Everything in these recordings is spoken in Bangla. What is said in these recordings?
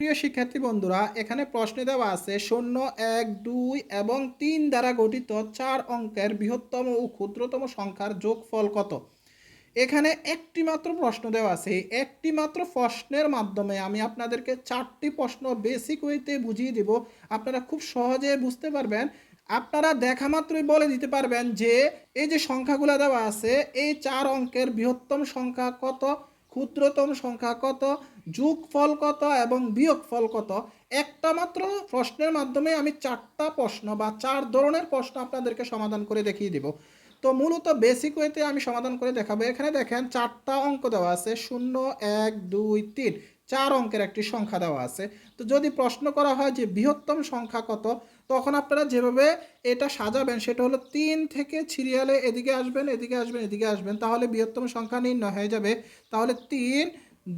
প্রিয় শিক্ষার্থী বন্ধুরা, এখানে প্রশ্নে দেওয়া আছে, শূন্য, এক, দুই এবং তিন দ্বারা গঠিত চার অঙ্কের বৃহত্তম ও ক্ষুদ্রতম সংখ্যার যোগফল কত? এখানে একটি মাত্র প্রশ্ন দেওয়া আছে, একটি মাত্র প্রশ্নের মাধ্যমে আমি আপনাদেরকে চারটি প্রশ্ন বেসিক ওয়েতে বুঝিয়ে দিব। আপনারা খুব সহজে বুঝতে পারবেন। আপনারা দেখা মাত্রই বলে দিতে পারবেন যে, এই যে সংখ্যাগুলো দেওয়া আছে, এই চার অঙ্কের বৃহত্তম সংখ্যা কত? ক্ষুদ্রতম সংখ্যা কত, যোগফল কত এবং বিয়োগফল কত? একটা মাত্র প্রশ্নের মাধ্যমে আমি চারটা প্রশ্ন বা চার ধরনের প্রশ্ন আপনাদেরকে সমাধান করে দেখিয়ে দিব। তো মূলত বেসিক ওয়েতে আমি সমাধান করে দেখাবো। এখানে দেখেন চারটা অঙ্ক দেওয়া আছে, শূন্য, এক, দুই, তিন। চার অঙ্কের একটি সংখ্যা দেওয়া আছে। তো যদি প্রশ্ন করা হয় যে বৃহত্তম সংখ্যা কত, তখন আপনারা যেভাবে এটা সাজাবেন, সেটা হলো তিন থেকে সিরিয়ালে এদিকে আসবেন এদিকে আসবেন এদিকে আসবেন, তাহলে বৃহত্তম সংখ্যা নির্ণয় হয়ে যাবে। তাহলে তিন,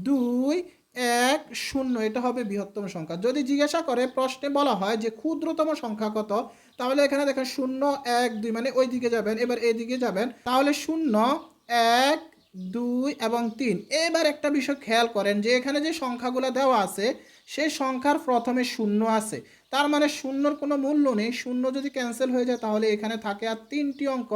দুই এক শূন্য, এটা হবে বৃহত্তম সংখ্যা। যদি জিজ্ঞাসা করে, প্রশ্নে বলা হয় যে ক্ষুদ্রতম সংখ্যা কত, তাহলে এখানে দেখেন শূন্য, এক, দুই মানে ওই দিকে যাবেন, এবার এদিকে যাবেন, তাহলে শূন্য, এক, দুই এবং তিন। এবার একটা বিষয় খেয়াল করেন যে এখানে যে সংখ্যাগুলো দেওয়া আছে, সেই সংখ্যার প্রথমে শূন্য আছে। তার মানে শূন্যর কোনো মূল্য নেই, শূন্য যদি ক্যান্সেল হয়ে যায় তাহলে এখানে থাকে আর তিনটি অঙ্ক।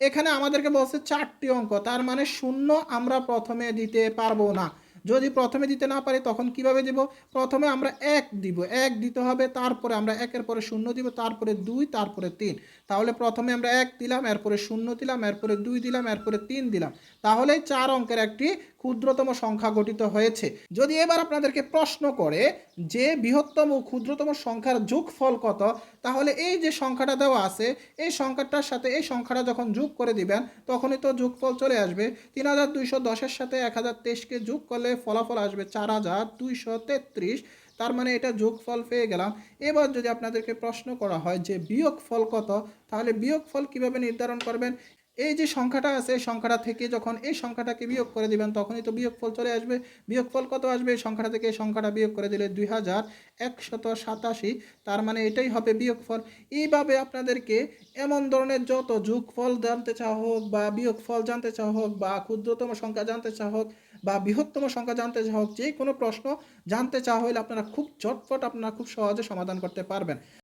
এখানে আমাদেরকে বলছে চারটি অঙ্ক, তার মানে শূন্য আমরা প্রথমে দিতে পারব না। যদি প্রথমে দিতে না পারি, তখন কীভাবে দিব? প্রথমে আমরা এক দিব। এক দিতে হবে, তারপরে আমরা একের পরে শূন্য দিব, তারপরে দুই, তারপরে তিন। তাহলে প্রথমে আমরা এক দিলাম, এরপরে শূন্য দিলাম, এরপরে দুই দিলাম, এরপরে তিন দিলাম। তাহলে চার অঙ্কের একটি ক্ষুদ্রতম সংখ্যা গঠিত হয়েছে। যদি এবার আপনাদেরকে প্রশ্ন করে যে বৃহত্তম ও ক্ষুদ্রতম সংখ্যার যোগফল কত, তাহলে এই যে সংখ্যাটা দেওয়া আছে, এই সংখ্যাটার সাথে, এই সংখ্যাটা যখন যোগ করে দিবেন, তখনই তো যোগফল চলে আসবে। তিন হাজার দুইশো দশের সাথে এক হাজার তেইশকে যোগ করলে ফলাফল আসবে চার হাজার দুইশো তেত্রিশ। তার মানে এটা যোগফল পেয়ে গেলাম। এবার যদি আপনাদেরকে প্রশ্ন করা হয় যে বিয়োগফল কত, তাহলে বিয়োগফল কীভাবে নির্ধারণ করবেন? এই যে সংখ্যাটা আছে সংখ্যাটা থেকে যখন এই সংখ্যাটাকে বিয়োগ করে দিবেন, তখনই তো বিয়োগফল চলে আসবে। বিয়োগফল কত আসবে? এই সংখ্যাটা থেকে এই সংখ্যাটা বিয়োগ করে দিলে দুই হাজার একশত সাতাশি। তার মানে এটাই হবে বিয়োগফল। এইভাবে আপনাদেরকে এমন ধরনের যত যোগফল জানতে চাওয়া হোক বা বিয়োগফল জানতে চাওয়া হোক বা ক্ষুদ্রতম সংখ্যা জানতে চাওয়া হোক বা বৃহত্তম সংখ্যা জানতে হোক যে কোনো প্রশ্ন জানতে চাওয়া হলে আপনারা খুব চটপট, আপনারা খুব সহজে সমাধান করতে পারবেন।